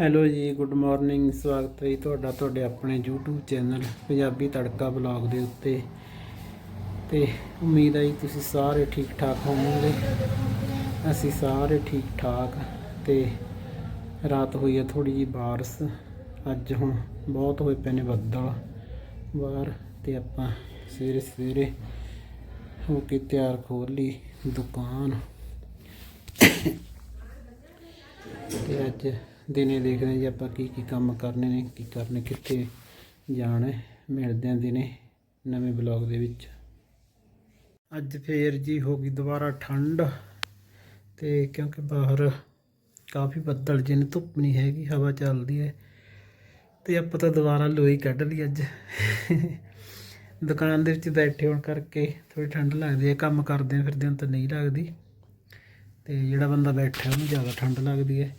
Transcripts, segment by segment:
Hello ਜੀ, good morning, ਸਵਾਗਤ ਹੈ ਜੀ ਤੁਹਾਡਾ, ਤੁਹਾਡੇ ਆਪਣੇ YouTube ਚੈਨਲ ਪੰਜਾਬੀ ਤੜਕਾ ਬਲੌਗ ਦੇ ਉੱਤੇ। ਤੇ ਉਮੀਦ ਹੈ ਜੀ ਤੁਸੀਂ ਸਾਰੇ ਠੀਕ ਠਾਕ ਹੋਵੋਗੇ। ਅਸੀਂ ਸਾਰੇ ਠੀਕ ਠਾਕ ਤੇ ਰਾਤ ਹੋਈ ਹੈ ਥੋੜੀ ਜੀ ਬਾਰਿਸ਼। ਅੱਜ ਹੁਣ ਬਹੁਤ ਹੋਏ ਪਏ ਨੇ ਬੱਦਲ। ਬਾਹਰ ਤੇ ਆਪਾਂ ਸਵੇਰੇ ਸਵੇਰੇ ਹੋ ਕੇ ਤਿਆਰ ਖੋਲ ਲਈ ਦੁਕਾਨ। ਤੇ ਅੱਜ ਦਿਨੇ ਦੇਖਦੇ ਹਾਂ ਜੀ ਆਪਾਂ ਕੀ ਕੀ ਕੰਮ ਕਰਨੇ ਨੇ, ਕੀ ਕਰਨੇ, ਕਿੱਥੇ ਜਾਣਾ ਮਿਲਦੇ ਹਾਂ ਦਿਨੇ ਨਵੇਂ ਬਲੌਗ ਦੇ ਵਿੱਚ। ਅੱਜ ਫੇਰ ਜੀ ਹੋ ਗਈ ਦੁਬਾਰਾ ਠੰਡ ਤੇ ਕਿਉਂਕਿ ਬਾਹਰ ਕਾਫੀ ਬੱਦਲ ਜਿਹਨੇ ਧੁੱਪ ਨਹੀਂ ਹੈਗੀ, ਹਵਾ ਚੱਲਦੀ ਹੈ ਤੇ ਆਪਾਂ ਤਾਂ ਦੁਬਾਰਾ ਲੋਈ ਕੱਢ ਲਈ ਅੱਜ। ਦੁਕਾਨ ਦੇ ਵਿੱਚ ਬੈਠੇ ਹੋਣ ਕਰਕੇ ਥੋੜੀ ਠੰਡ ਲੱਗਦੀ ਹੈ, ਕੰਮ ਕਰਦੇ ਆ ਫਿਰਦੇ ਹਾਂ ਤਾਂ ਨਹੀਂ ਲੱਗਦੀ। ਤੇ ਜਿਹੜਾ ਬੰਦਾ ਬੈਠਾ ਉਹਨੂੰ ਜ਼ਿਆਦਾ ਠੰਡ ਲੱਗਦੀ ਹੈ।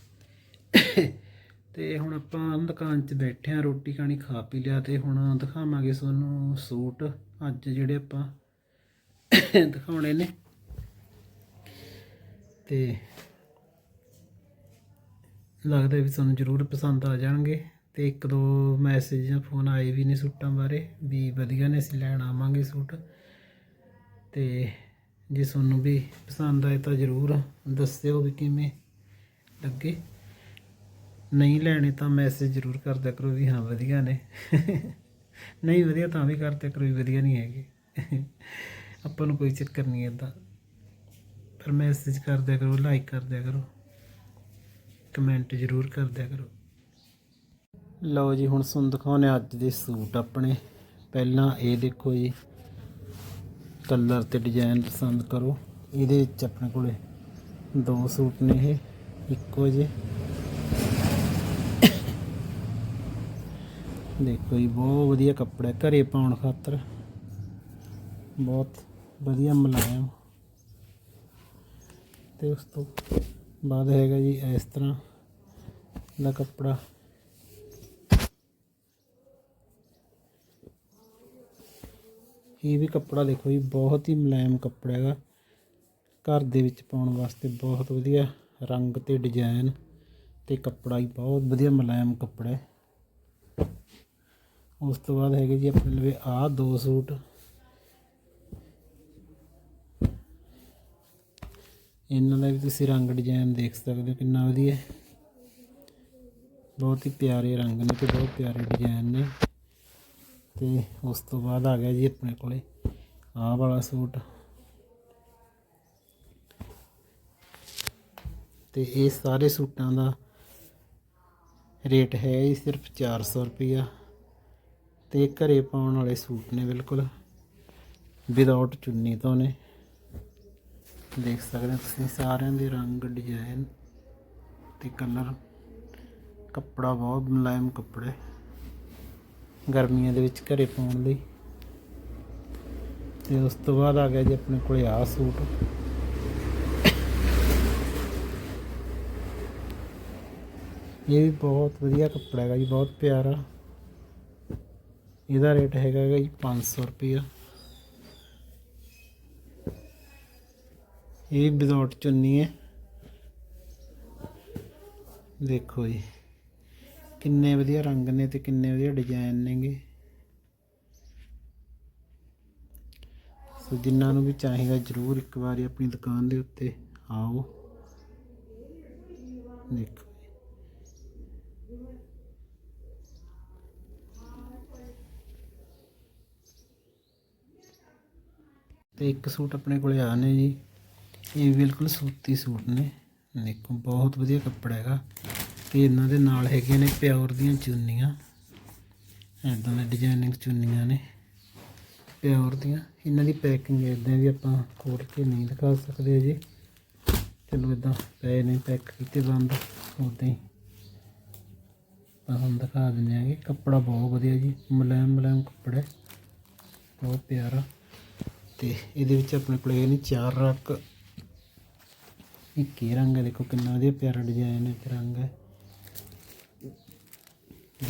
ਤੇ ਹੁਣ ਆਪਾਂ ਦੁਕਾਨ 'ਚ ਬੈਠੇ ਆ, ਰੋਟੀ ਖਾਣੀ ਖਾ ਪੀ ਲਿਆ ਤੇ ਹੁਣ ਦਿਖਾਵਾਂਗੇ ਤੁਹਾਨੂੰ ਸੂਟ ਅੱਜ ਜਿਹੜੇ ਆਪਾਂ ਦਿਖਾਉਣੇ ਨੇ। ਤੇ ਲੱਗਦਾ ਵੀ ਤੁਹਾਨੂੰ ਜ਼ਰੂਰ ਪਸੰਦ ਆ ਜਾਣਗੇ ਤੇ ਇੱਕ ਦੋ ਮੈਸੇਜ ਜਾਂ ਫੋਨ ਆਏ ਵੀ ਨੇ ਸੂਟਾਂ ਬਾਰੇ ਵੀ ਵਧੀਆ ਨੇ, ਅਸੀਂ ਲੈਣ ਆਵਾਂਗੇ ਸੂਟ। ਤੇ ਜੇ ਤੁਹਾਨੂੰ ਵੀ ਪਸੰਦ ਆਏ ਤਾਂ ਜ਼ਰੂਰ ਦੱਸਿਓ ਵੀ ਕਿਵੇਂ ਲੱਗੇ। ਨਹੀਂ ਲੈਣੇ ਤਾਂ ਮੈਸੇਜ ਜ਼ਰੂਰ ਕਰਦਿਆ ਕਰੋ ਵੀ ਹਾਂ, ਵਧੀਆ ਨੇ। ਨਹੀਂ ਵਧੀਆ ਤਾਂ ਵੀ ਕਰਦਿਆ ਕਰੋ ਵੀ ਵਧੀਆ ਨਹੀਂ ਹੈਗੇ। ਆਪਾਂ ਨੂੰ ਕੋਈ ਚੱਕਰ ਨਹੀਂ ਇਦਾਂ ਪਰ ਮੈਸੇਜ ਕਰਦਿਆ ਕਰੋ ਲਾਈਕ ਕਰਦਿਆ ਕਰੋ। ਕਮੈਂਟ ਜ਼ਰੂਰ ਕਰਦਿਆ ਕਰੋ। ਲਓ ਜੀ, ਹੁਣ ਤੁਹਾਨੂੰ ਦਿਖਾਉਣੇ ਅੱਜ ਦੇ ਸੂਟ ਆਪਣੇ। ਪਹਿਲਾਂ ਇਹ ਦੇਖੋ ਜੀ ਕਲਰ ਤੇ ਡਿਜ਼ਾਈਨ ਪਸੰਦ ਕਰੋ। ਇਹਦੇ ਵਿੱਚ ਆਪਣੇ ਕੋਲੇ ਦੋ ਸੂਟ ਨੇ ਇਹ। ਇੱਕੋ ਜਿਹੇ। ਦੇਖੋ ਜੀ, ਬਹੁਤ ਵਧੀਆ ਕੱਪੜਾ ਹੈ, ਘਰੇ ਪਾਉਣ ਖਾਤਰ। ਬਹੁਤ ਵਧੀਆ ਮੁਲਾਇਮ। ਤੇ ਉਸ ਤੋਂ ਬਾਅਦ ਹੈਗਾ ਜੀ ਇਸ ਤਰ੍ਹਾਂ ਦਾ ਕੱਪੜਾ। ਇਹ ਵੀ ਕੱਪੜਾ ਦੇਖੋ ਜੀ, ਬਹੁਤ ਹੀ ਮੁਲਾਇਮ ਕੱਪੜਾ ਹੈਗਾ। ਘਰ ਦੇ ਵਿੱਚ ਪਾਉਣ ਵਾਸਤੇ ਬਹੁਤ ਵਧੀਆ ਰੰਗ ਤੇ ਡਿਜ਼ਾਈਨ ਤੇ ਕੱਪੜਾ ਹੀ ਬਹੁਤ ਵਧੀਆ ਮੁਲਾਇਮ ਕੱਪੜਾ ਹੈ। ਉਸ ਤੋਂ ਬਾਅਦ ਹੈਗੇ ਜੀ ਆਪਣੇ ਲਵੇ ਆ ਦੋ ਸੂਟ। ਇਹਨਾਂ ਦਾ ਵੀ ਤੁਸੀਂ ਰੰਗ ਡਿਜ਼ਾਈਨ ਦੇਖ ਸਕਦੇ ਹੋ, ਕਿੰਨਾ ਵਧੀਆ। ਬਹੁਤ ਹੀ ਪਿਆਰੇ ਰੰਗ ਨੇ ਤੇ ਬਹੁਤ ਪਿਆਰੇ ਡਿਜ਼ਾਈਨ ਨੇ। ਤੇ ਉਸ ਤੋਂ ਬਾਅਦ ਆ ਗਿਆ ਜੀ ਆਪਣੇ ਕੋਲੇ ਆਹ ਵਾਲਾ ਸੂਟ। ਤੇ ਇਹ ਸਾਰੇ ਸੂਟਾਂ ਦਾ ਰੇਟ ਹੈ ਜੀ ਸਿਰਫ 400 ਰੁਪਈਆ। ਤੇ ਘਰੇ ਪਾਉਣ ਵਾਲੇ ਸੂਟ ਨੇ ਬਿਲਕੁਲ। ਵਿਦਆਊਟ ਚੁੰਨੀ ਤੋਂ ਨੇ। ਦੇਖ ਸਕਦੇ ਹੋ ਤੁਸੀਂ ਸਾਰਿਆਂ ਦੇ ਰੰਗ ਡਿਜ਼ਾਈਨ ਤੇ ਕਲਰ ਕੱਪੜਾ ਬਹੁਤ ਮੁਲਾਇਮ ਕੱਪੜੇ ਗਰਮੀਆਂ ਦੇ ਵਿੱਚ ਘਰੇ ਪਾਉਣ ਲਈ। ਤੇ ਉਸ ਤੋਂ ਬਾਅਦ ਆ ਗਿਆ ਜੀ ਆਪਣੇ ਕੋਲੇ ਆ ਸੂਟ। ਇਹ ਵੀ ਬਹੁਤ ਵਧੀਆ ਕੱਪੜਾ ਹੈਗਾ ਜੀ, ਬਹੁਤ ਪਿਆਰਾ। ਇਹਦਾ ਰੇਟ ਹੈਗਾ ਗਾ ਜੀ 500 ਰੁਪਇਆ। ਇਹ ਵਿਦਆਊਟ ਚੁੰਨੀ ਹੈ। ਦੇਖੋ ਜੀ, ਕਿੰਨੇ ਵਧੀਆ ਰੰਗ ਨੇ ਤੇ ਕਿੰਨੇ ਵਧੀਆ ਡਿਜ਼ਾਈਨ ਨੇਗੇ। ਸੋ ਜਿਨ੍ਹਾਂ ਨੂੰ ਵੀ ਚਾਹੀਦਾ ਜਰੂਰ ਇੱਕ ਵਾਰੀ ਆਪਣੀ ਦੁਕਾਨ ਦੇ ਉੱਤੇ ਆਓ। ਦੇਖੋ ਤੇ ਇੱਕ ਸੂਟ ਆਪਣੇ ਕੋਲੇ ਆ ਨੇ ਜੀ। ਇਹ ਬਿਲਕੁਲ ਸੂਤੀ ਸੂਟ ਨੇ। ਦੇਖੋ, ਬਹੁਤ ਵਧੀਆ ਕੱਪੜਾ ਹੈਗਾ। ਤੇ ਇਹਨਾਂ ਦੇ ਨਾਲ ਹੈਗੇ ਨੇ ਪਿਓਰ ਦੀਆਂ ਚੁੰਨੀਆਂ। ਇਦਾਂ ਦੇ ਡਿਜ਼ਾਈਨਿੰਗ ਚੁੰਨੀਆਂ ਨੇ। ਪਿਓਰ ਦੀਆਂ। ਇਹਨਾਂ ਦੀ ਪੈਕਿੰਗ ਇਦਾਂ ਵੀ ਆਪਾਂ ਖੋਲ ਕੇ ਨਹੀਂ ਦਿਖਾ ਸਕਦੇ ਜੀ ਚਲੋ ਇਦਾਂ ਪਏ ਨੇ ਪੈਕ ਕੀਤੇ ਬੰਦ। ਉਦਾਂ ਹੀ ਤੁਹਾਨੂੰ ਦਿਖਾ ਦਿੰਦੇ ਆਂਗੇ। ਕੱਪੜਾ ਬਹੁਤ ਵਧੀਆ ਜੀ। ਮੁਲਾਇਮ ਮੁਲਾਇਮ ਕੱਪੜਾ ਬਹੁਤ ਪਿਆਰਾ। ਤੇ ਇਹਦੇ ਵਿੱਚ ਆਪਣੇ ਕੋਲ ਇਹ ਨੇ ਚਾਰ ਰੰਗ। ਇੱਕ ਹੀ ਰੰਗ ਹੈ, ਦੇਖੋ ਕਿੰਨਾ ਵਧੀਆ ਪਿਆਰਾ ਡਿਜ਼ਾਈਨ ਹੈ ਤੇ ਰੰਗ ਹੈ।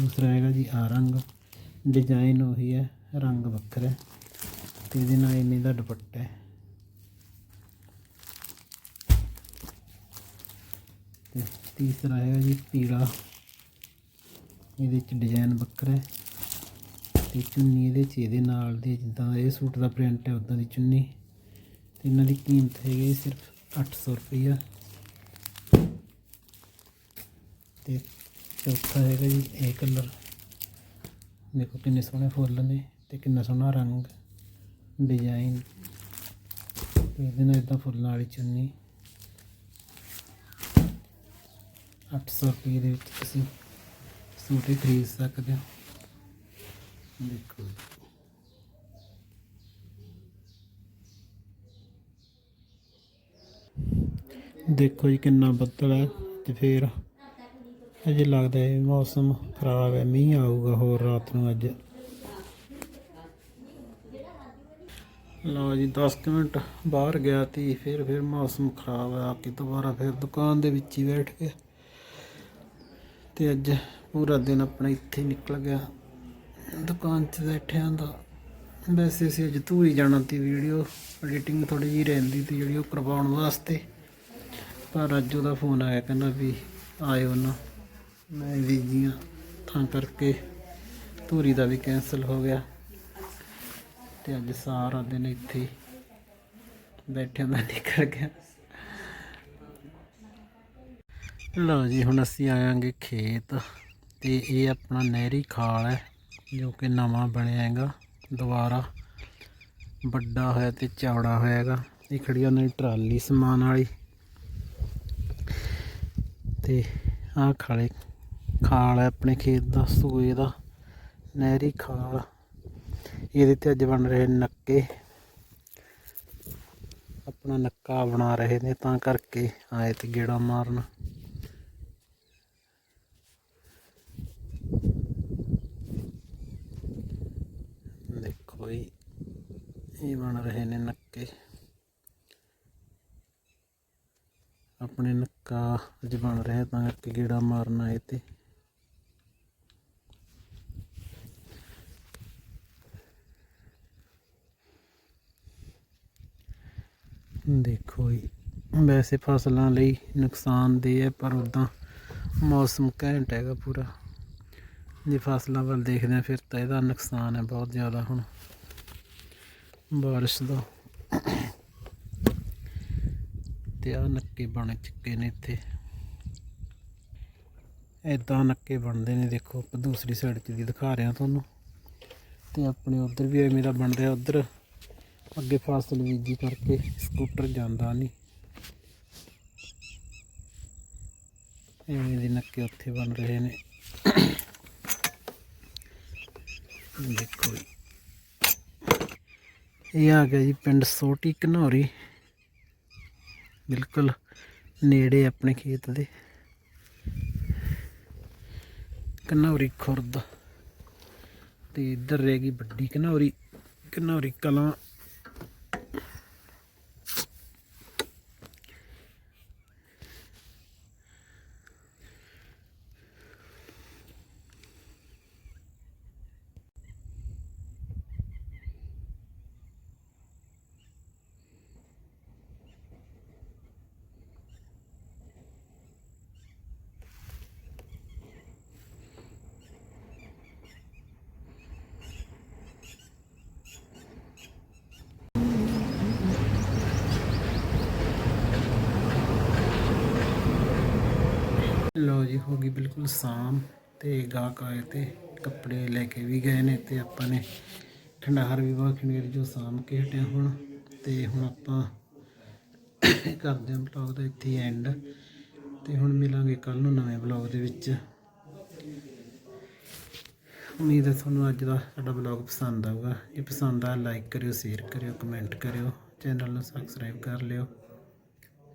ਦੂਸਰਾ ਹੈਗਾ ਜੀ ਆ ਰੰਗ। ਡਿਜ਼ਾਈਨ ਉਹੀ ਹੈ, ਰੰਗ ਵੱਖਰਾ ਹੈ। ਤੇ ਇਹਦੇ ਨਾਲ ਇਹਨੇ ਦਾ ਦੁਪੱਟਾ ਹੈ। ਤੇ ਤੀਸਰਾ ਹੈਗਾ ਜੀ ਪੀਲਾ। ਇਹਦੇ ਚ ਡਿਜ਼ਾਈਨ ਵੱਖਰਾ ਹੈ। ਤੇ ਚੁੰਨੀ ਇਹਦੇ ਚ, ਇਹਦੇ ਨਾਲ ਦੀ, ਜਿੱਦਾਂ ਇਹ ਸੂਟ ਦਾ ਪ੍ਰਿੰਟ ਹੈ ਉਦਾਂ ਦੀ ਚੁੰਨੀ। ਤੇ ਇਹਨਾਂ ਦੀ ਕੀਮਤ ਹੈਗੀ ਸਿਰਫ 800 ਰੁਪਈਆ। ਤੇ ਚੌਥਾ ਹੈਗਾ ਜੀ ਇਹ ਕਲਰ ਦੇਖੋ ਕਿੰਨੇ ਸੋਹਣੇ ਫੁੱਲ ਨੇ ਤੇ ਕਿੰਨਾ ਸੋਹਣਾ ਰੰਗ ਡਿਜ਼ਾਈਨ ਤੇ ਇਹਦੇ ਨਾਲ ਇਦਾਂ ਫੁੱਲਾਂ ਵਾਲੀ ਚੁੰਨੀ। 800 ਰੁਪਏ ਦੇ ਵਿੱਚ ਤੁਸੀਂ ਸੂਟ ਹੀ ਖਰੀਦ ਸਕਦੇ ਹੋ। ਦੇਖੋ। ਜੀ। ਦੇਖੋ ਜੀ ਕਿੰਨਾ ਬੱਦਲ ਹੈ ਤੇ ਫਿਰ ਅਜੇ ਲੱਗਦਾ ਹੈ ਮੌਸਮ ਖਰਾਬ ਹੈ, ਮੀਂਹ ਆਊਗਾ ਹੋਰ ਰਾਤ ਨੂੰ ਅੱਜ। ਲਓ ਜੀ 10 ਕੁ ਮਿੰਟ ਬਾਹਰ ਗਿਆ ਤੀ ਫਿਰ ਫਿਰ ਮੌਸਮ ਖਰਾਬ ਆ ਕੇ ਦੁਬਾਰਾ ਫਿਰ ਦੁਕਾਨ ਦੇ ਵਿੱਚ ਹੀ ਬੈਠ ਕੇ ਤੇ ਅੱਜ ਪੂਰਾ ਦਿਨ ਆਪਣਾ ਇੱਥੇ ਨਿਕਲ ਗਿਆ। ਦੁਕਾਨ 'ਚ ਬੈਠਿਆਂ ਦਾ। ਵੈਸੇ ਅਸੀਂ ਅੱਜ ਧੂਰੀ ਜਾਣਾ ਤੀ ਵੀਡੀਓ। ਐਡੀਟਿੰਗ ਥੋੜੀ ਜਿਹੀ ਰਹਿੰਦੀ ਤੀ ਜਿਹੜੀ ਉਹ ਕਰਵਾਉਣ ਵਾਸਤੇ। ਪਰ ਅੱਜ ਉਹਦਾ ਫੋਨ ਆਇਆ ਕਹਿੰਦਾ ਵੀ ਆਇਓ ਨਾ। ਮੈਂ ਬਿਜ਼ੀ ਹਾਂ। ਤਾਂ ਕਰਕੇ ਧੂਰੀ ਦਾ ਵੀ ਕੈਨਸਲ ਹੋ ਗਿਆ। ਤੇ ਅੱਜ ਸਾਰਾ ਦਿਨ ਇੱਥੇ ਬੈਠਿਆਂ ਦਾ ਨਿਕਲ ਗਿਆ। ਲਓ ਜੀ, ਹੁਣ ਅਸੀਂ ਆਵਾਂਗੇ ਖੇਤ। ਤੇ ਇਹ ਆਪਣਾ ਨਹਿਰੀ ਖਾਲ ਹੈ। ਜੋ ਕਿ ਨਵਾਂ ਬਣਿਆ ਹੈਗਾ। ਦੁਬਾਰਾ ਵੱਡਾ ਹੋਇਆ ਤੇ ਚੌੜਾ ਹੋਇਆ ਹੈਗਾ। ਇਹ ਖੜੀ ਉਹਨਾਂ ਦੀ ਟਰਾਲੀ ਸਮਾਨ ਵਾਲੀ। ਤੇ ਆਹ ਖਾਲੇ ਖਾਲ ਹੈ ਆਪਣੇ ਖੇਤ ਦਾ, ਸੂਏ ਦਾ, ਨਹਿਰੀ ਖਾਲ। ਇਹਦੇ ਤੇ ਅੱਜ ਬਣ ਰਹੇ ਨੱਕੇ। ਆਪਣਾ ਨੱਕਾ ਬਣਾ ਰਹੇ ਨੇ ਤਾਂ ਕਰਕੇ ਆਏ ਤੇ ਗੇੜਾ ਮਾਰਨ। ਦੇਖੋ ਇਹ ਬਣ ਰਹੇ ਨੇ ਨੱਕੇ। ਆਪਣੇ ਨੱਕਾ ਅੱਜ ਬਣ ਰਿਹਾ ਤਾਂ ਕਰਕੇ ਗੇੜਾ ਮਾਰਨ ਆਏ ਤੇ। ਦੇਖੋ ਜੀ, ਵੈਸੇ ਫਸਲਾਂ ਲਈ ਨੁਕਸਾਨਦੇਹ ਹੈ, ਪਰ ਉਦਾਂ ਮੌਸਮ ਘੈਂਟ ਹੈਗਾ ਪੂਰਾ। ਜੇ ਫਸਲਾਂ ਵੱਲ ਦੇਖਦੇ ਹਾਂ, ਫਿਰ ਤਾਂ ਇਹਦਾ ਨੁਕਸਾਨ ਹੈ ਬਹੁਤ ਜ਼ਿਆਦਾ ਹੁਣ। ਬਾਰਿਸ਼ ਦਾ। ਤੇ ਆ ਨੱਕੇ ਬਣ ਚੁੱਕੇ ਨੇ ਇੱਥੇ। ਇਦਾਂ ਨੱਕੇ ਬਣਦੇ ਨੇ, ਦੇਖੋ ਆਪਾਂ ਦੂਸਰੀ ਸਾਈਡ 'ਚ ਵੀ ਦਿਖਾ ਰਿਹਾ ਤੁਹਾਨੂੰ। ਤੇ ਆਪਣੇ ਉਧਰ ਵੀ ਐਵੇਂ ਦਾ ਬਣ ਰਿਹਾ, ਉਧਰ ਅੱਗੇ ਫਾਸਲ ਬੀਜੀ ਕਰਕੇ ਸਕੂਟਰ ਜਾਂਦਾ ਨਹੀਂ। ਐਵੇਂ ਦੇ ਨੱਕੇ ਉੱਥੇ ਬਣ ਰਹੇ ਨੇ। ਦੇਖੋ ਜੀ। ਇਹ ਆ ਗਿਆ ਜੀ ਪਿੰਡ ਸੋਟੀ ਘਨੌਰੀ। ਬਿਲਕੁਲ ਨੇੜੇ ਆਪਣੇ ਖੇਤ ਦੇ। ਘਨੌਰੀ ਖੁਰਦ। ਤੇ ਇੱਧਰ ਰਹਿ ਗਈ ਵੱਡੀ ਘਨੌਰੀ। ਘਨੌਰੀ ਕਲਾਂ ਲੋ ਜੀ, ਹੋ ਗਈ ਬਿਲਕੁਲ ਸ਼ਾਮ ਤੇ ਗਾਹਕ ਆਏ ਤੇ ਕੱਪੜੇ ਲੈ ਕੇ ਵੀ ਗਏ ਨੇ ਤੇ ਆਪਾਂ ਨੇ ਖੰਡਾਰ ਵੀ ਬਾਹਰ ਖਿੰਡੇਰ ਜੋ ਸ਼ਾਮ ਕੇ ਹਟਿਆ ਹੁਣ ਤੇ ਹੁਣ ਆਪਾਂ ਕਰਦੇ ਹਾਂ ਬਲੌਗ ਦਾ ਇੱਥੇ ਐਂਡ ਤੇ ਹੁਣ ਮਿਲਾਂਗੇ ਕੱਲ ਨੂੰ ਨਵੇਂ ਬਲੌਗ ਦੇ ਵਿੱਚ। ਉਮੀਦ ਹੈ ਤੁਹਾਨੂੰ ਅੱਜ ਦਾ ਸਾਡਾ ਬਲੌਗ ਪਸੰਦ ਆਊਗਾ। ਜੇ ਪਸੰਦ ਆ ਲਾਈਕ ਕਰਿਓ ਸ਼ੇਅਰ ਕਰਿਓ ਕਮੈਂਟ ਕਰਿਓ ਚੈਨਲ ਨੂੰ ਸਬਸਕ੍ਰਾਈਬ ਕਰ ਲਿਓ।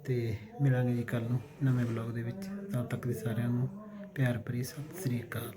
ਤੇ ਮਿਲਾਂਗੇ ਜੀ ਕੱਲ ਨੂੰ ਨਵੇਂ ਬਲੌਗ ਦੇ ਵਿੱਚ। ਤਦ ਤੱਕ ਦੀ ਸਾਰਿਆਂ ਨੂੰ ਪਿਆਰ ਭਰੀ ਸਤਿ ਸ੍ਰੀ ਅਕਾਲ।